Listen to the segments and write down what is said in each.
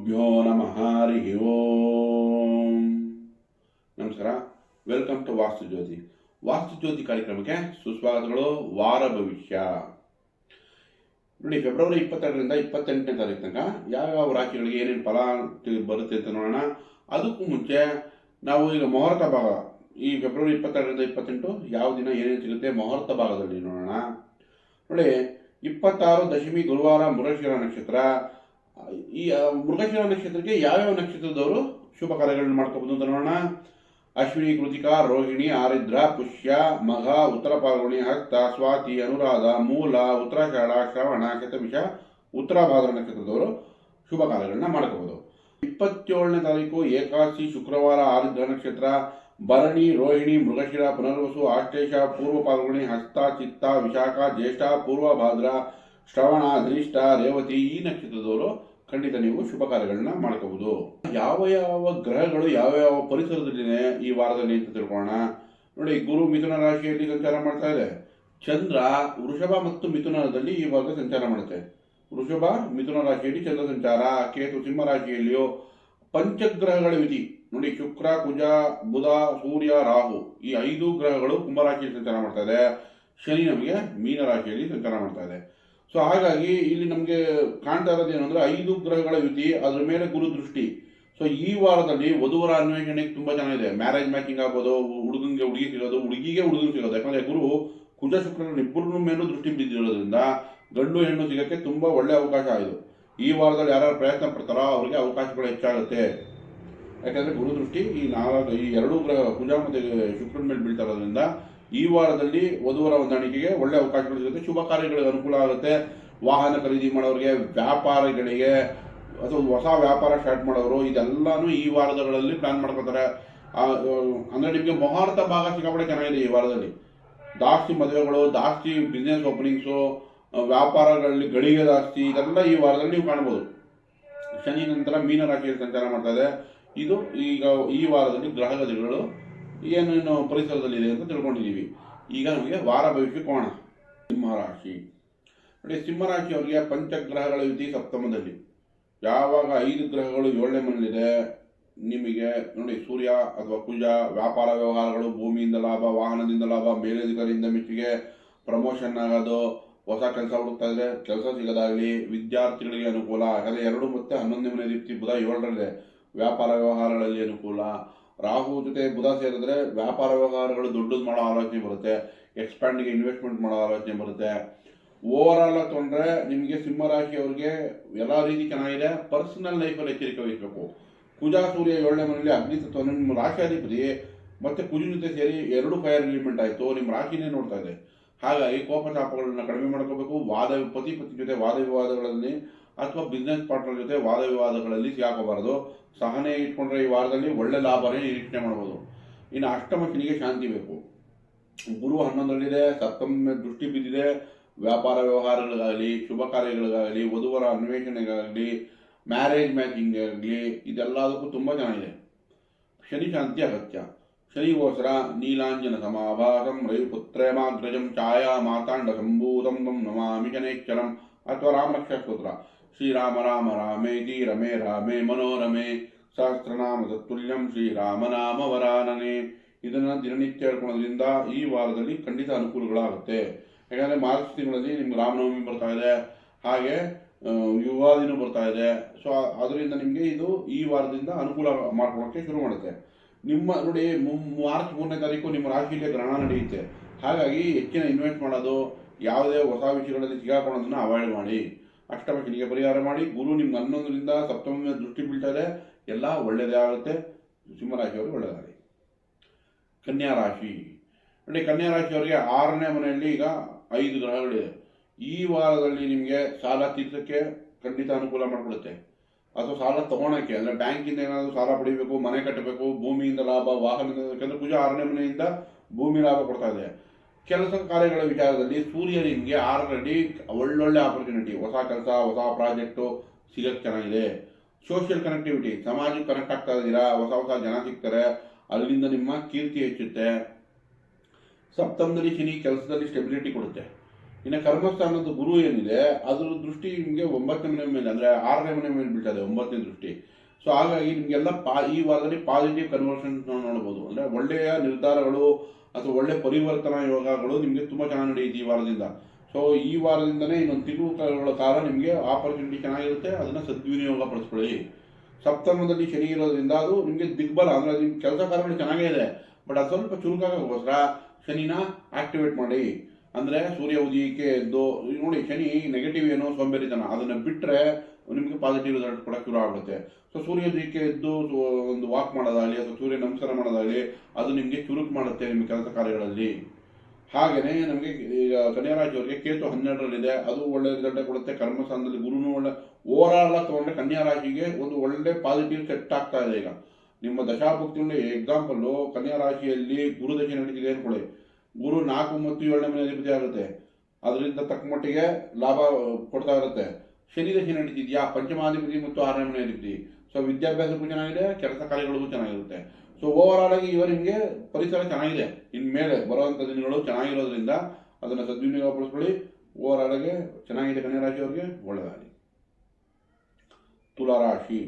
ಗುರುಭ್ಯೋ ನಮಃ ಹರಿ ಓಂ. ನಮಸ್ಕಾರ. ವೆಲ್ಕಮ್ ಟು ವಾಸ್ತು ಜ್ಯೋತಿ ವಾಸ್ತು ಜ್ಯೋತಿ ಕಾರ್ಯಕ್ರಮಕ್ಕೆ ಸುಸ್ವಾಗತಗಳು. ವಾರ ಭವಿಷ್ಯ. ನೋಡಿ ಫೆಬ್ರವರಿ ಇಪ್ಪತ್ತೆರಡರಿಂದ ಇಪ್ಪತ್ತೆಂಟನೇ ತಾರೀಕು ತನಕ ಯಾವ್ಯಾವ ರಾಶಿಗಳಿಗೆ ಏನೇನು ಫಲ ಬರುತ್ತೆ ಅಂತ ನೋಡೋಣ. ಅದಕ್ಕೂ ಮುಂಚೆ ನಾವು ಈಗ ಮುಹೂರ್ತ ಭಾಗ, ಈ ಫೆಬ್ರವರಿ ಇಪ್ಪತ್ತೆರಡರಿಂದ ಇಪ್ಪತ್ತೆಂಟು ಯಾವ ದಿನ ಏನೇನು ಸಿಗುತ್ತೆ ಮುಹೂರ್ತ ಭಾಗದಲ್ಲಿ ನೋಡೋಣ. ನೋಡಿ, ಇಪ್ಪತ್ತಾರು ದಶಮಿ ಗುರುವಾರ ಮೃಗಶಿರ ನಕ್ಷತ್ರ ಈ ಮೃಗಶಿರ ನಕ್ಷತ್ರಕ್ಕೆ ಯಾವ್ಯಾವ ನಕ್ಷತ್ರದವರು ಶುಭ ಕಾರ್ಯಗಳನ್ನು ಮಾಡ್ಕೋಬಹುದು ಅಂತ ನೋಡೋಣ. ಅಶ್ವಿನಿ, ಕೃತಿಕಾ, ರೋಹಿಣಿ, ಆರಿದ್ರ, ಪುಷ್ಯ, ಮಘ, ಉತ್ತರ ಪಾಲ್ಗುಣಿ ಹಸ್ತ, ಸ್ವಾತಿ, ಅನುರಾಧ, ಮೂಲ ಉತ್ತರಾಷಾಢ ಶ್ರವಣ, ಶತವಿಷ, ಉತ್ತರ ಭಾದ್ರ ನಕ್ಷತ್ರದವರು ಶುಭ ಕಾರ್ಯಗಳನ್ನ ಮಾಡ್ಕೋಬಹುದು. ಇಪ್ಪತ್ತೇಳನೇ ತಾರೀಕು, ಏಕಾದಶಿ, ಶುಕ್ರವಾರ, ಆರಿದ್ರ ನಕ್ಷತ್ರ. ಭರಣಿ, ರೋಹಿಣಿ, ಮೃಗಶಿರ, ಪುನರ್ವಸು ಆಶ್ಲೇಷ ಪೂರ್ವ ಪಾಲ್ಗುಣಿ ಹಸ್ತ, ಚಿತ್ತ, ವಿಶಾಖ, ಜ್ಯೇಷ್ಠ, ಪೂರ್ವ ಭಾದ್ರ ಶ್ರವಣ ಧನಿಷ್ಠ ರೇವತಿ ಈ ನಕ್ಷತ್ರದವರು ಖಂಡಿತ ನೀವು ಶುಭ ಕಾರ್ಯಗಳನ್ನ ಮಾಡ್ಕೋಬಹುದು ಯಾವ ಯಾವ ಗ್ರಹಗಳು ಯಾವ ಯಾವ ಪರಿಸರದಲ್ಲಿದೆ ಈ ವಾರದಲ್ಲಿ ಅಂತ ತಿಳ್ಕೊಳ್ಳೋಣ. ನೋಡಿ, ಗುರು ಮಿಥುನ ರಾಶಿಯಲ್ಲಿ ಸಂಚಾರ ಮಾಡ್ತಾ ಇದೆ. ಚಂದ್ರ, ವೃಷಭ ಮತ್ತು ಮಿಥುನದಲ್ಲಿ ಈ ವಾರದ ಸಂಚಾರ ಮಾಡುತ್ತೆ. ವೃಷಭ, ಮಿಥುನ ರಾಶಿಯಲ್ಲಿ ಚಂದ್ರ ಸಂಚಾರ, ಕೇತು ಸಿಂಹ ರಾಶಿಯಲ್ಲಿಯೋ ಪಂಚಗ್ರಹಗಳ ವಿಧಿ ನೋಡಿ, ಶುಕ್ರ, ಕುಜ, ಬುಧ, ಸೂರ್ಯ, ರಾಹು ಈ ಐದು ಗ್ರಹಗಳು ಕುಂಭರಾಶಿಯಲ್ಲಿ ಸಂಚಾರ ಮಾಡ್ತಾ ಇದೆ. ಶನಿ ನಮಗೆ ಮೀನ ರಾಶಿಯಲ್ಲಿ ಸಂಚಾರ ಮಾಡ್ತಾ ಇದೆ. ಸೊ ಹಾಗಾಗಿ ಇಲ್ಲಿ ನಮಗೆ ಕಾಣ್ತಾ ಇರೋದು ಏನಂದ್ರೆ ಐದು ಗ್ರಹಗಳ ಯುತಿ, ಅದರ ಮೇಲೆ ಗುರು ದೃಷ್ಟಿ. ಸೊ ಈ ವಾರದಲ್ಲಿ ವಧುವರ ಅನ್ವೇಷಣೆ ತುಂಬಾ ಚೆನ್ನಾಗಿದೆ ಮ್ಯಾರೇಜ್ ಮ್ಯಾಕಿಂಗ್ ಆಗ್ಬೋದು, ಹುಡುಗನಿಗೆ ಹುಡುಗಿ ಸಿಗೋದು, ಹುಡುಗಿಗೆ ಹುಡುಗರು ಸಿಗೋದು. ಯಾಕಂದ್ರೆ ಗುರು ಕುಜ ಶುಕ್ರನ ಇಬ್ಬರ ಮೇಲೂ ದೃಷ್ಟಿ ಬಿದ್ದಿರೋದ್ರಿಂದ ಗಂಡು ಹೆಣ್ಣು ಸಿಗೋಕ್ಕೆ ತುಂಬಾ ಒಳ್ಳೆ ಅವಕಾಶ ಆಯಿತು ಈ ವಾರದಲ್ಲಿ ಯಾರು ಪ್ರಯತ್ನ ಪಡ್ತಾರೋ ಅವರಿಗೆ ಅವಕಾಶಗಳು ಹೆಚ್ಚಾಗುತ್ತೆ. ಯಾಕಂದ್ರೆ ಗುರು ದೃಷ್ಟಿ ಈ ನಾಲ್ಕು, ಈ ಎರಡು ಗ್ರಹ ಕುಜ ಮತ್ತೆ ಶುಕ್ರನ ಮೇಲೆ ಬೀಳ್ತಾ ಇರೋದ್ರಿಂದ ಈ ವಾರದಲ್ಲಿ ವಧುವರ ಹೊಂದಾಣಿಕೆಗೆ ಒಳ್ಳೆ ಅವಕಾಶಗಳು ಸಿಗುತ್ತೆ. ಶುಭ ಕಾರ್ಯಗಳಿಗೆ ಅನುಕೂಲ ಆಗುತ್ತೆ. ವಾಹನ ಖರೀದಿ ಮಾಡೋರಿಗೆ ವ್ಯಾಪಾರಿಗಳಿಗೆ ಅಥವಾ ಹೊಸ ವ್ಯಾಪಾರ ಸ್ಟಾರ್ಟ್ ಮಾಡೋರು, ಇದೆಲ್ಲಾನು ಈ ವಾರಗಳಲ್ಲಿ ಪ್ಲಾನ್ ಮಾಡ್ಕೋತಾರೆ ಅಂದ್ರೆ ನಿಮಗೆ ಮುಹೂರ್ತ ಭಾಗ ಸಿಕ್ಕಾಪಟ್ಟೆ ಚೆನ್ನಾಗಿದೆ ಈ ವಾರದಲ್ಲಿ. ಜಾಸ್ತಿ ಮದುವೆಗಳು, ಜಾಸ್ತಿ ಬಿಸ್ನೆಸ್ ಓಪನಿಂಗ್ಸು ವ್ಯಾಪಾರಗಳಲ್ಲಿ ಗಳಿಗೆ ಜಾಸ್ತಿ, ಇದೆಲ್ಲ ಈ ವಾರದಲ್ಲಿ ನೀವು ಕಾಣ್ಬೋದು. ಶನಿ ನಂತರ ಮೀನ ರಾಶಿಯಲ್ಲಿ ಸಂಚಾರ ಮಾಡ್ತಾ ಇದೆ. ಇದು ಈಗ ಈ ವಾರದಲ್ಲಿ ಗ್ರಹಗತಿಗಳು ಏನೇನು ಪರಿಸರದಲ್ಲಿದೆ ಅಂತ ತಿಳ್ಕೊಂಡಿದ್ದೀವಿ. ಈಗ ನಮಗೆ ವಾರ ಭವಿಷ್ಯ ಕೋಣ. ಸಿಂಹರಾಶಿ. ನೋಡಿ ಸಿಂಹರಾಶಿಯವರಿಗೆ ಪಂಚಗ್ರಹಗಳ ಯುತಿ ಸಪ್ತಮದಲ್ಲಿ. ಯಾವಾಗ ಐದು ಗ್ರಹಗಳು ಏಳನೇ ಮನೆಯಲ್ಲಿದೆ, ನಿಮಗೆ ನೋಡಿ ಸೂರ್ಯ ಅಥವಾ ಕುಜ, ವ್ಯಾಪಾರ ವ್ಯವಹಾರಗಳು, ಭೂಮಿಯಿಂದ ಲಾಭ, ವಾಹನದಿಂದ ಲಾಭ ಮೇಲಧಿಕಾರಿಯಿಂದ ಮೆಚ್ಚುಗೆ ಪ್ರಮೋಷನ್ ಆಗೋದು, ಹೊಸ ಕೆಲಸ ಹುಡುಕ್ತಾ ಇದ್ರೆ ಕೆಲಸ ಸಿಗೋದಾಗಲಿ, ವಿದ್ಯಾರ್ಥಿಗಳಿಗೆ ಅನುಕೂಲ. ಯಾಕಂದ್ರೆ ಎರಡು ಮತ್ತೆ ಹನ್ನೊಂದನೇ ಮನೆ ರೀತಿ ಬುಧ ಏಳರಲ್ಲಿದೆ. ವ್ಯಾಪಾರ ವ್ಯವಹಾರಗಳಲ್ಲಿ ಅನುಕೂಲ. ರಾಹು ಜೊತೆ ಬುಧ ಸೇರಿದ್ರೆ ವ್ಯಾಪಾರ ವ್ಯವಹಾರಗಳು ದೊಡ್ಡದು ಮಾಡೋ ಆಲೋಚನೆ ಬರುತ್ತೆ. ಎಕ್ಸ್ಪ್ಯಾಂಡ್ಗೆ ಇನ್ವೆಸ್ಟ್ಮೆಂಟ್ ಮಾಡೋ ಆಲೋಚನೆ ಬರುತ್ತೆ. ಓವರ್ ಆಲ್ ತೊಗೊಂಡ್ರೆ ನಿಮಗೆ ಸಿಂಹರಾಶಿಯವರಿಗೆ ಎಲ್ಲ ರೀತಿ ಚೆನ್ನಾಗಿದೆ. ಪರ್ಸನಲ್ ಲೈಫಲ್ಲಿ ಎಚ್ಚರಿಕೆ ವಹಿಸಬೇಕು. ಕುಜಾ ಸೂರ್ಯ ಏಳನೇ ಮನೆಯಲ್ಲಿ ಅಗ್ನಿ ತತ್ವ. ನಿಮ್ಮ ರಾಶಿಯಾಧಿಪತಿ ಮತ್ತೆ ಕುಜಿನ ಜೊತೆ ಸೇರಿ ಎರಡು ಫೈರ್ ಎಲಿಮೆಂಟ್ ಆಯಿತು. ನಿಮ್ಮ ರಾಶಿನೇ ನೋಡ್ತಾ ಇದೆ. ಹಾಗಾಗಿ ಕೋಪತಾಪಗಳನ್ನ ಕಡಿಮೆ ಮಾಡ್ಕೋಬೇಕು. ವಾದ ಪತಿ ಪತಿ ಜೊತೆ ವಾದ ವಿವಾದಗಳಲ್ಲಿ ಅಥವಾ ಬಿಸ್ನೆಸ್ ಪಾರ್ಟ್ನರ್ ಜೊತೆ ವಾದ ವಿವಾದಗಳಲ್ಲಿ ಸಿಗಾಕೋಬಾರದು. ಸಹನೆ ಇಟ್ಕೊಂಡ್ರೆ ಈ ವಾರದಲ್ಲಿ ಒಳ್ಳೆ ಲಾಭನೇ ನಿರೀಕ್ಷಣೆ ಮಾಡ್ಬೋದು. ಇನ್ನು ಅಷ್ಟಮ ಶಾಂತಿ ಬೇಕು. ಗುರು ಹನ್ನೊಂದರಲ್ಲಿದೆ, ಸಪ್ತಮ ದೃಷ್ಟಿ ಬಿದ್ದಿದೆ. ವ್ಯಾಪಾರ ವ್ಯವಹಾರಗಳಿಗಾಗಲಿ, ಶುಭ ಕಾರ್ಯಗಳಿಗಾಗಲಿ, ವಧುವರ ಅನ್ವೇಷಣೆಗಾಗಲಿ, ಮ್ಯಾರೇಜ್ ಮ್ಯಾಚಿಂಗ್ ಆಗಲಿ, ಇದೆಲ್ಲದಕ್ಕೂ ತುಂಬ ಚೆನ್ನಾಗಿದೆ ಶನಿ ಶಾಂತಿ ಅಗತ್ಯ. ಶನಿಗೋಸ್ಕರ ನೀಲಾಂಜನ ಸಮಾಭಾಸಂ ರವಿಪುತ್ರೇಮಾಗ್ರಜಂ ಛಾಯಾ ಮಾತಾಂಡ ಸಂಭೂತಂ ನಮಾಮಿ ಶನೇಶ್ವರಂ ಅಥವಾ ರಾಮರಕ್ಷಾ ಸ್ತೋತ್ರ. ಶ್ರೀರಾಮ ರಾಮ ರಾಮೇತಿ ರಮೇ ರಾಮೇ ಮನೋರಮೆ. ಸಹಸ್ರನಾಮ ತತ್ತುಲ್ಯಂ ಶ್ರೀರಾಮನಾಮ ವರಾನನೆ ಇದನ್ನ ದಿನನಿತ್ಯ ಹೇಳ್ಕೊಳ್ಳೋದ್ರಿಂದ ಈ ವಾರದಲ್ಲಿ ಖಂಡಿತ ಅನುಕೂಲಗಳಾಗುತ್ತೆ. ಯಾಕಂದರೆ ಮಾರ್ಚ್ ತಿಂಗಳಲ್ಲಿ ನಿಮ್ಗೆ ರಾಮನವಮಿ ಬರ್ತಾ ಇದೆ. ಹಾಗೆ ಯುಗಾದಿನೂ ಬರ್ತಾ ಇದೆ. ಸೊ ಅದರಿಂದ ನಿಮಗೆ ಇದು ಈ ವಾರದಿಂದ ಅನುಕೂಲ ಮಾಡ್ಕೊಳ್ಳೋಕ್ಕೆ ಶುರು ಮಾಡುತ್ತೆ. ನಿಮ್ಮ, ನೋಡಿ ಮಾರ್ಚ್ ಮೂರನೇ ತಾರೀಕು ನಿಮ್ಮ ರಾಶಿಯಲ್ಲಿ ಗ್ರಹಣ ನಡೆಯುತ್ತೆ. ಹಾಗಾಗಿ ಹೆಚ್ಚಿನ ಇನ್ವೆಸ್ಟ್ ಮಾಡೋದು, ಯಾವುದೇ ಹೊಸ ವಿಷಯಗಳಲ್ಲಿ ಸಿಗಾಕೊಳ್ಳೋದನ್ನ ಅವಾಯ್ಡ್ ಮಾಡಿ. ಅಷ್ಟಮ ಶನಿಗೆ ಪರಿಹಾರ ಮಾಡಿ. ಗುರು ನಿಮ್ಗೆ ಹನ್ನೊಂದರಿಂದ ಸಪ್ತಮ ದೃಷ್ಟಿ ಬೀಳ್ತಾರೆ. ಎಲ್ಲ ಒಳ್ಳೆಯದೇ ಆಗುತ್ತೆ. ಸಿಂಹರಾಶಿಯವರು ಒಳ್ಳೆಯದಾಗಲಿ. ಕನ್ಯಾ ರಾಶಿ ಅಂದರೆ ಕನ್ಯಾ ರಾಶಿಯವರಿಗೆ ಆರನೇ ಮನೆಯಲ್ಲಿ ಈಗ ಐದು ಗ್ರಹಗಳಿದೆ ಈ ವಾರದಲ್ಲಿ ನಿಮಗೆ ಸಾಲ ತೀರ್ಸೋಕ್ಕೆ ಖಂಡಿತ ಅನುಕೂಲ ಮಾಡಿಕೊಡುತ್ತೆ. ಅಥವಾ ಸಾಲ ತೊಗೊಳಕ್ಕೆ, ಅಂದರೆ ಬ್ಯಾಂಕಿಂದ ಏನಾದರೂ ಸಾಲ ಪಡಿಬೇಕು, ಮನೆ ಕಟ್ಟಬೇಕು, ಭೂಮಿಯಿಂದ ಲಾಭ, ವಾಹನದಿಂದ, ಯಾಕಂದರೆ ಪೂಜಾ ಆರನೇ ಮನೆಯಿಂದ ಭೂಮಿ ಲಾಭ ಕೊಡ್ತಾ ಇದೆ. ಕೆಲಸ ಕಾರ್ಯಗಳ ವಿಚಾರದಲ್ಲಿ ಸೂರ್ಯ ನಿಮಗೆ ಆಲ್ರೆಡಿ ಒಳ್ಳೊಳ್ಳೆ ಆಪರ್ಚುನಿಟಿ ಹೊಸ ಕೆಲಸ, ಹೊಸ ಪ್ರಾಜೆಕ್ಟು ಸಿಗಕ್ಕೆ ಚೆನ್ನಾಗಿದೆ. ಸೋಷಿಯಲ್ ಕನೆಕ್ಟಿವಿಟಿ ಸಮಾಜಕ್ಕೆ ಕನೆಕ್ಟ್ ಆಗ್ತಾ ಇದ್ದೀರಾ? ಹೊಸ ಹೊಸ ಜನ ಸಿಗ್ತಾರೆ. ಅಲ್ಲಿಂದ ನಿಮ್ಮ ಕೀರ್ತಿ ಹೆಚ್ಚುತ್ತೆ. ಸಪ್ತಮದಲ್ಲಿ ಶನಿ ಕೆಲಸದಲ್ಲಿ ಸ್ಟೆಬಿಲಿಟಿ ಕೊಡುತ್ತೆ. ಇನ್ನು ಕರ್ಮಸ್ಥಾನದ ಗುರು ಏನಿದೆ, ಅದರ ದೃಷ್ಟಿ ನಿಮಗೆ ಒಂಬತ್ತನೇ ಮನೆ ಮೇಲೆ, ಅಂದರೆ ಆರನೇ ಮನೆ ಮೇಲೆ ಬೀಳ್ತದೆ, ಒಂಬತ್ತನೇ ದೃಷ್ಟಿ. ಸೊ ಹಾಗಾಗಿ ನಿಮಗೆಲ್ಲ ಪಾ ಈ ವಾರದಲ್ಲಿ ಪಾಸಿಟಿವ್ ಕನ್ವರ್ಷನ್ ನೋಡ್ಬೋದು. ಅಂದರೆ ಒಳ್ಳೆಯ ನಿರ್ಧಾರಗಳು ಅಥವಾ ಒಳ್ಳೆ ಪರಿವರ್ತನಾ ಯೋಗಗಳು ನಿಮಗೆ ತುಂಬ ಚೆನ್ನಾಗಿ ನಡೆಯುತ್ತೆ ಈ ವಾರದಿಂದ. ಸೊ ಈ ವಾರದಿಂದನೇ ಇನ್ನೊಂದು ತಿಂಗಳು ಕಾಲ ನಿಮಗೆ ಆಪರ್ಚುನಿಟಿ ಚೆನ್ನಾಗಿರುತ್ತೆ, ಅದನ್ನು ಸದ್ವಿನಿಯೋಗ ಪಡಿಸ್ಕೊಳ್ಳಿ. ಸಪ್ತಮದಲ್ಲಿ ಶನಿ ಇರೋದ್ರಿಂದ ಅದು ನಿಮಗೆ ದಿಗ್ಬಲ, ಅಂದರೆ ನಿಮ್ಮ ಕೆಲಸ ಕಾರ್ಯಗಳು ಚೆನ್ನಾಗೇ ಇದೆ, ಬಟ್ ಅದು ಸ್ವಲ್ಪ ಚುರುಕಾಗೋಸ್ಕರ ಶನಿನ ಆಕ್ಟಿವೇಟ್ ಮಾಡಿ. ಅಂದರೆ ಸೂರ್ಯ ಉದಯಕ್ಕೆ ಎದ್ದು, ನೋಡಿ ಶನಿ ನೆಗೆಟಿವ್ ಏನೋ ಸೋಂಬೇರಿತನ, ಅದನ್ನು ಬಿಟ್ಟರೆ ನಿಮಗೆ ಪಾಸಿಟಿವ್ ರಿಸಲ್ಟ್ ಕೂಡ ಶುರು ಆಗುತ್ತೆ ಸೊ ಸೂರ್ಯ ದೀಕೆ ಎದ್ದು ಒಂದು ವಾಕ್ ಮಾಡೋದಾಗಲಿ, ಅಥವಾ ಸೂರ್ಯ ನಮಸ್ಕಾರ ಮಾಡೋದಾಗಲಿ, ಅದು ನಿಮಗೆ ಚುರುಕು ಮಾಡುತ್ತೆ ನಿಮ್ಮ ಕೆಲಸ ಕಾರ್ಯಗಳಲ್ಲಿ. ಹಾಗೆಯೇ ನಮಗೆ ಈಗ ಕನ್ಯಾ ರಾಶಿಯವರಿಗೆ ಕೇತು ಹನ್ನೆರಡರಲ್ಲಿದೆ. ಅದು ಒಳ್ಳೆ ರಿಸಲ್ಟ್ ಕೊಡುತ್ತೆ. ಕರ್ಮಸ್ಥಾನದಲ್ಲಿ ಗುರುನು ಒಳ್ಳೆ ಓವರಾಲ್ ಆಗಿ ತಗೊಂಡ್ರೆ ಕನ್ಯಾ ರಾಶಿಗೆ ಒಂದು ಒಳ್ಳೆ ಪಾಸಿಟಿವ್ ಸೆಟ್ ಆಗ್ತಾ ಇದೆ ಈಗ. ನಿಮ್ಮ ದಶಾಭಕ್ತಿಯಲ್ಲಿ ಎಕ್ಸಾಂಪಲ್ಲು ಕನ್ಯಾ ರಾಶಿಯಲ್ಲಿ ಗುರು ದಶೆ ನಡೀತಿದೆ ಅಂದ್ಕೊಳ್ಳಿ ಗುರು ನಾಲ್ಕು ಮತ್ತು ಏಳನೇ ಮನೆ ಆಗುತ್ತೆ. ಅದರಿಂದ ತಕ್ಕ ಮಟ್ಟಿಗೆ ಲಾಭ, ಕೊಡ್ತಾ ಇರುತ್ತೆ. ಶನಿ ದಶೆ ನಡೀತಿದ್ಯಾ? ಪಂಚಮಾಧಿಪತಿ ಮತ್ತು ಆರನೇ ಮನೆ ಅಧಿಪತಿ ಸೊ ವಿದ್ಯಾಭ್ಯಾಸಕ್ಕೂ ಚೆನ್ನಾಗಿದೆ, ಕೆಲಸ ಕಾರ್ಯಗಳಿಗೂ ಚೆನ್ನಾಗಿರುತ್ತೆ. ಸೊ ಓವರಾಲ್ ಆಗಿ ಇವ ನಿಮಗೆ ಪರಿಸರ ಚೆನ್ನಾಗಿದೆ. ಇನ್ಮೇಲೆ ಬರುವಂಥ ದಿನಗಳು ಚೆನ್ನಾಗಿರೋದ್ರಿಂದ ಅದನ್ನು ಸದ್ವಿನಿಯೋಗಪಡಿಸ್ಕೊಳ್ಳಿ. ಆಲ್ ಆಗಿ ಚೆನ್ನಾಗಿದೆ ಕನ್ಯಾ ರಾಶಿಯವರಿಗೆ ಒಳ್ಳೆಯದಾಗಲಿ ತುಲಾರಾಶಿ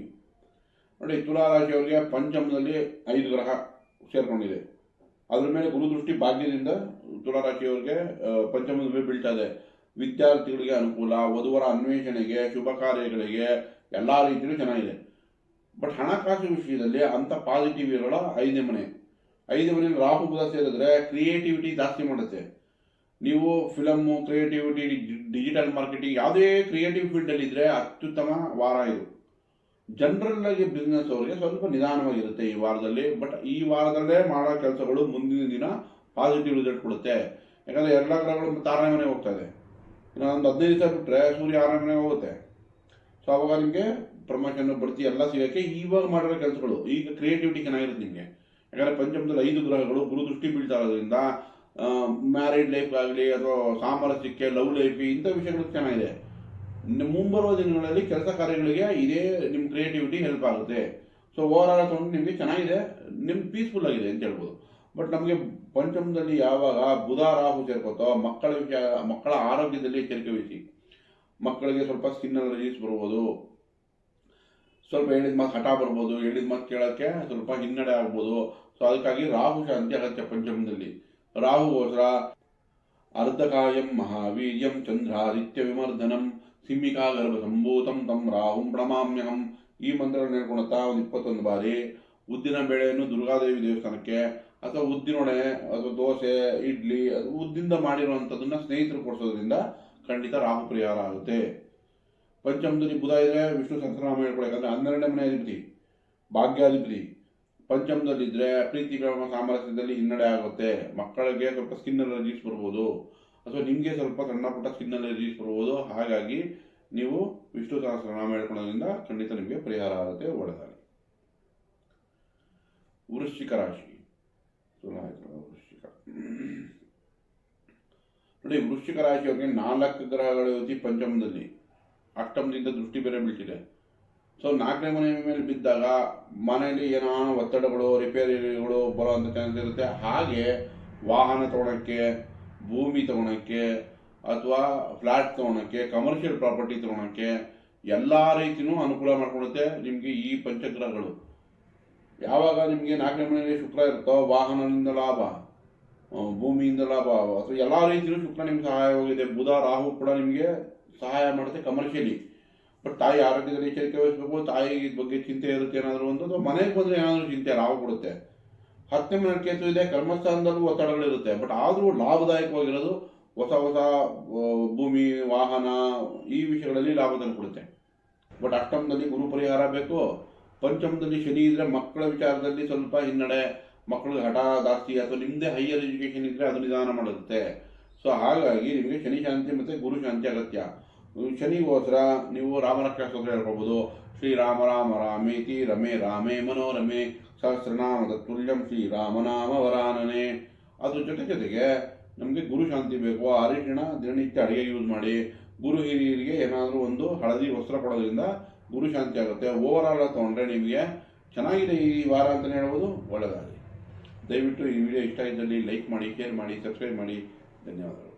ನೋಡಿ ತುಲಾರಾಶಿಯವರಿಗೆ ಪಂಚಮದಲ್ಲಿ ಐದು ಗ್ರಹ ಸೇರ್ಕೊಂಡಿದೆ. ಅದ್ರ ಮೇಲೆ ಗುರುದೃಷ್ಟಿ ಭಾಗ್ಯದಿಂದ ತುಲಾರಾಶಿಯವರಿಗೆ ಪಂಚಮದ ಮೇಲೆ ಬೀಳ್ತಾ ಇದೆ. ವಿದ್ಯಾರ್ಥಿಗಳಿಗೆ ಅನುಕೂಲ, ವಧುವರ ಅನ್ವೇಷಣೆಗೆ, ಶುಭ ಕಾರ್ಯಗಳಿಗೆ ಎಲ್ಲ ರೀತಿಯೂ ಚೆನ್ನಾಗಿದೆ. ಬಟ್ ಹಣಕಾಸು ವಿಷಯದಲ್ಲಿ ಅಂಥ ಪಾಸಿಟಿವ್ ಇರೋಲ್ಲ ಐದನೇ ಮನೆ. ಐದನೇ ಮನೆಯಲ್ಲಿ ರಾಹು ಬುಧ ಸೇರಿದ್ರೆ ಕ್ರಿಯೇಟಿವಿಟಿ ಜಾಸ್ತಿ ಮಾಡುತ್ತೆ. ನೀವು ಫಿಲಮ್ಮು ಕ್ರಿಯೇಟಿವಿಟಿ ಡಿಜಿಟಲ್ ಮಾರ್ಕೆಟಿಂಗ್ ಯಾವುದೇ ಕ್ರಿಯೇಟಿವ್ ಫೀಲ್ಡಲ್ಲಿ ಇದ್ದರೆ ಅತ್ಯುತ್ತಮ ವಾರ ಇದು. ಜನರಲ್ ಆಗಿ ಬಿಸ್ನೆಸ್ ಅವರಿಗೆ ಸ್ವಲ್ಪ ನಿಧಾನವಾಗಿರುತ್ತೆ ಈ ವಾರದಲ್ಲಿ, ಬಟ್ ಈ ವಾರದಲ್ಲೇ ಮಾಡೋ ಕೆಲಸಗಳು ಮುಂದಿನ ದಿನ ಪಾಸಿಟಿವ್ ರಿಸಲ್ಟ್ ಕೊಡುತ್ತೆ. ಯಾಕಂದರೆ ಎಲ್ಲ ಗ್ರಹಗಳು ಮನೆಗೆ ಹೋಗ್ತಾ ಇದೆ. ಇನ್ನೊಂದು ಹದಿನೈದು ದಿವಸ ಬಿಟ್ಟರೆ ಸೂರ್ಯ ಆರಾಮನೇ ಹೋಗುತ್ತೆ. ಸೊ ಅವಾಗ ನಿಮಗೆ ಪ್ರಮೋಷನ್ ಬಡ್ತಿ ಎಲ್ಲ ಸಿಗೋಕ್ಕೆ ಇವಾಗ ಮಾಡಿರೋ ಕೆಲಸಗಳು. ಈಗ ಕ್ರಿಯೇಟಿವಿಟಿ ಚೆನ್ನಾಗಿರುತ್ತೆ ನಿಮಗೆ. ಯಾಕಂದರೆ ಪಂಚಮದಲ್ಲಿ ಐದು ಗ್ರಹಗಳು ಗುರು ದೃಷ್ಟಿ ಬೀಳ್ತಾ ಇರೋದ್ರಿಂದ ಮ್ಯಾರಿಡ್ ಲೈಫ್ ಆಗಲಿ ಅಥವಾ ಸಾಮರಸ್ಯಕ್ಕೆ ಲವ್ ಲೈಫ್ ಇಂಥ ವಿಷಯಗಳು ಚೆನ್ನಾಗಿದೆ. ಇನ್ನು ಮುಂಬರುವ ದಿನಗಳಲ್ಲಿ ಕೆಲಸ ಕಾರ್ಯಗಳಿಗೆ ಇದೇ ನಿಮ್ಮ ಕ್ರಿಯೇಟಿವಿಟಿ ಹೆಲ್ಪ್ ಆಗುತ್ತೆ. ಸೊ ಓವರ್ ಆಲ್ ತೊಗೊಂಡು ನಿಮಗೆ ಚೆನ್ನಾಗಿದೆ. ನಿಮ್ಮ ಪೀಸ್ಫುಲ್ ಆಗಿದೆ ಅಂತ ಹೇಳ್ಬೋದು. ಬಟ್ ನಮಗೆ ಪಂಚಮದಲ್ಲಿ ಯಾವಾಗ ಬುಧ, ರಾಹು ಸೇರ್ಕೋತೋ, ಮಕ್ಕಳ ವಿಷಯ, ಮಕ್ಕಳ ಆರೋಗ್ಯದಲ್ಲಿ ಎಚ್ಚರಿಕೆ ವಹಿಸಿ. ಮಕ್ಕಳಿಗೆ ಸ್ವಲ್ಪ ಸ್ಕಿನ್ ಅಲರ್ಜೀಸ್ ಬರ್ಬೋದು. ಸ್ವಲ್ಪ ಹೇಳಿದ ಮಾತು ಹಠ ಬರ್ಬೋದು, ಹೇಳಿದ ಮಾತು ಕೇಳೋಕ್ಕೆ ಸ್ವಲ್ಪ ಹಿನ್ನಡೆ ಆಗ್ಬೋದು. ಸೊ ಅದಕ್ಕಾಗಿ ರಾಹು ಶಾಂತಿ ಅಗತ್ಯ ಪಂಚಮದಲ್ಲಿ. ರಾಹುಗೋಸ್ಕರ ಅರ್ಧಕಾಯಂ ಮಹಾವೀರ್ಯಂ ಚಂದ್ರಾದಿತ್ಯ ವಿಮರ್ದನಂ ಸಿಂಹಿಕಾ ಗರ್ಭ ಸಂಭೂತಂ ತಂ ರಾಹುಂ ಪ್ರಣಮಾಮ್ಯಹಂ. ಈ ಮಂತ್ರ ಹೇಳ್ಕೊಳುತ್ತಾ ಒಂದು ಇಪ್ಪತ್ತೊಂದು ಬಾರಿ ಉದ್ದಿನ ಬೇಳೆಯನ್ನು ದುರ್ಗಾದೇವಿ ದೇವಸ್ಥಾನಕ್ಕೆ ಅಥವಾ ಉದ್ದಿನೊಡೆ ಅಥವಾ ದೋಸೆ, ಇಡ್ಲಿ, ಅದು ಉದ್ದಿಂದ ಮಾಡಿರುವಂಥದ್ದನ್ನ ಸ್ನೇಹಿತರು ಕೊಡಿಸೋದ್ರಿಂದ ಖಂಡಿತ ರಾಹು ಪರಿಹಾರ ಆಗುತ್ತೆ. ಪಂಚಮದಲ್ಲಿ ಬುಧ ಇದ್ರೆ ವಿಷ್ಣು ಸಹಸ್ರನಾಮ ಹೇಳ್ಕೊಳ್ಳಿ ಹನ್ನೆರಡನೇ ಮನೆ ಅಧಿಪತಿ, ಭಾಗ್ಯಾಧಿಪತಿ. ಪಂಚಮದಲ್ಲಿದ್ದರೆ ಪ್ರೀತಿ ಪ್ರೇಮ ಸಾಮರಸ್ಯದಲ್ಲಿ ಹಿನ್ನಡೆ ಆಗುತ್ತೆ. ಮಕ್ಕಳಿಗೆ ಸ್ವಲ್ಪ ಸ್ಕಿನ್ ಅಲರ್ಜೀಸ್ ಬರ್ಬೋದು. ಅಥವಾ ನಿಮಗೆ ಸ್ವಲ್ಪ ಸಣ್ಣ ಪುಟ್ಟ ಸ್ಕಿನ್ ಅಲರ್ಜೀಸ್ ಬರ್ಬೋದು. ಹಾಗಾಗಿ ನೀವು ವಿಷ್ಣು ಸಹಸ್ರನಾಮ ಹೇಳ್ಕೊಳ್ಳೋದ್ರಿಂದ ಖಂಡಿತ ನಿಮಗೆ ಪರಿಹಾರ ಆಗುತ್ತೆ ಒಳ್ಳೆದಾಗಲಿ. ವೃಶ್ಚಿಕ ರಾಶಿ. ಆಯ್ತು, ವೃಶ್ಚಿಕ. ನೋಡಿ ವೃಶ್ಚಿಕ ರಾಶಿಯವರಿಗೆ ನಾಲ್ಕು ಗ್ರಹಗಳ ಯುತಿ ಪಂಚಮದಲ್ಲಿ. ಅಷ್ಟಮದಿಂದ ದೃಷ್ಟಿ ಬೇರೆ ಬೀಳ್ತಿದೆ. ಸೊ ನಾಲ್ಕನೇ ಮನೆ ಮೇಲೆ ಬಿದ್ದಾಗ ಮನೆಯಲ್ಲಿ ಏನೋ ಒತ್ತಡಗಳು ರಿಪೇರಿಗಳು ಬರೋವಂಥ ಚಾನ್ಸ್ ಇರುತ್ತೆ. ಹಾಗೆ ವಾಹನ ತೊಗೊಳಕ್ಕೆ ಭೂಮಿ ತೊಗೊಳಕ್ಕೆ ಅಥವಾ ಫ್ಲ್ಯಾಟ್ ತೊಗೊಳಕ್ಕೆ ಕಮರ್ಷಿಯಲ್ ಪ್ರಾಪರ್ಟಿ ತೊಗೊಳಕ್ಕೆ ಎಲ್ಲ ರೀತಿಯೂ ಅನುಕೂಲ ಮಾಡಿಕೊಡುತ್ತೆ ನಿಮಗೆ ಈ ಪಂಚಗ್ರಹಗಳು. ಯಾವಾಗ ನಿಮಗೆ ನಾಲ್ಕನೇ ಮನೆಯಲ್ಲಿ ಶುಕ್ರ ಇರುತ್ತೋ, ವಾಹನದಿಂದ ಲಾಭ ಭೂಮಿಯಿಂದ ಲಾಭ, ಅಥವಾ ಎಲ್ಲ ರೀತಿಯಲ್ಲೂ ಶುಕ್ರ ನಿಮ್ಗೆ ಸಹಾಯವಾಗಿದೆ ಬುಧ, ರಾಹು ಕೂಡ ನಿಮಗೆ ಸಹಾಯ ಮಾಡುತ್ತೆ ಕಮರ್ಷಿಯಲಿ. ಬಟ್ ತಾಯಿ ಆರೋಗ್ಯದಲ್ಲಿ ಎಚ್ಚರಿಕೆ ವಹಿಸಬೇಕು, ತಾಯಿ ಬಗ್ಗೆ ಚಿಂತೆ ಇರುತ್ತೆ ಏನಾದರೂ ಒಂದು, ಅಥವಾ ಮನೆಗೆ ಬಂದರೆ ಏನಾದರೂ ಚಿಂತೆ, ರಾಹು ಕೊಡುತ್ತೆ. ಹತ್ತನೇ ಮನೆ ಕೇತು ಇದೆ, ಕರ್ಮಸ್ಥಾನದಲ್ಲೂ ಒತ್ತಡಗಳಿರುತ್ತೆ. ಬಟ್ ಆದರೂ ಲಾಭದಾಯಕವಾಗಿರೋದು ಹೊಸ ಹೊಸ ಭೂಮಿ, ವಾಹನ, ಈ ವಿಷಯಗಳಲ್ಲಿ ಲಾಭ ತಂದು ಕೊಡುತ್ತೆ. ಬಟ್ ಅಷ್ಟಮದಲ್ಲಿ ಗುರು ಪರಿಹಾರ ಬೇಕು. ಪಂಚಮದಲ್ಲಿ ಶನಿ ಇದ್ರೆ ಮಕ್ಕಳ ವಿಚಾರದಲ್ಲಿ ಸ್ವಲ್ಪ ಹಿನ್ನಡೆ ಮಕ್ಕಳು ಹಠ, ಜಾಸ್ತಿ ಅಥವಾ ನಿಮ್ಮದೇ ಹೈಯರ್ ಎಜುಕೇಷನ್ ಇದ್ದರೆ ಅದು ನಿಧಾನ ಮಾಡುತ್ತೆ. ಸೊ ಹಾಗಾಗಿ ನಿಮಗೆ ಶನಿ ಶಾಂತಿ ಮತ್ತು ಗುರು ಶಾಂತಿ ಅಗತ್ಯ. ಶನಿಗೋಸ್ಕರ ನೀವು ರಾಮರಕ್ಷಾ ಸ್ತೋತ್ರ ಹೇಳ್ಕೊಬೋದು ಶ್ರೀರಾಮ ರಾಮ ರಾಮೇತಿ ರಮೇ ರಾಮೇ ಮನೋರಮೆ ಸಹಸ್ರನಾಮದ ತುಲ್ಯಂ ಶ್ರೀರಾಮನಾಮ ವರಾನನೆ. ಅದ್ರ ಜೊತೆ ಜೊತೆಗೆ ನಮಗೆ ಗುರು ಶಾಂತಿ ಬೇಕು. ಅರಿಶಿಣ ದಿನನಿತ್ಯ ಅಡುಗೆ ಯೂಸ್ ಮಾಡಿ, ಗುರು ಹಿರಿಯರಿಗೆ ಏನಾದರೂ ಒಂದು ಹಳದಿ ವಸ್ತ್ರ ಕೊಡೋದ್ರಿಂದ ಗುರು ಶಾಂತಿ ಆಗುತ್ತೆ. ಓವರ್ ಆಲ್ ತೊಗೊಂಡ್ರೆ ನಿಮಗೆ ಚೆನ್ನಾಗಿದೆ ಈ ವಾರ ಅಂತಲೇ ಹೇಳ್ಬೋದು ಒಳ್ಳೆಯದಾಗಲಿ ದಯವಿಟ್ಟು ಈ ವಿಡಿಯೋ ಇಷ್ಟ ಇದ್ದಲ್ಲಿ ಲೈಕ್ ಮಾಡಿ ಶೇರ್ ಮಾಡಿ ಸಬ್ಸ್ಕ್ರೈಬ್ ಮಾಡಿ. ಧನ್ಯವಾದಗಳು.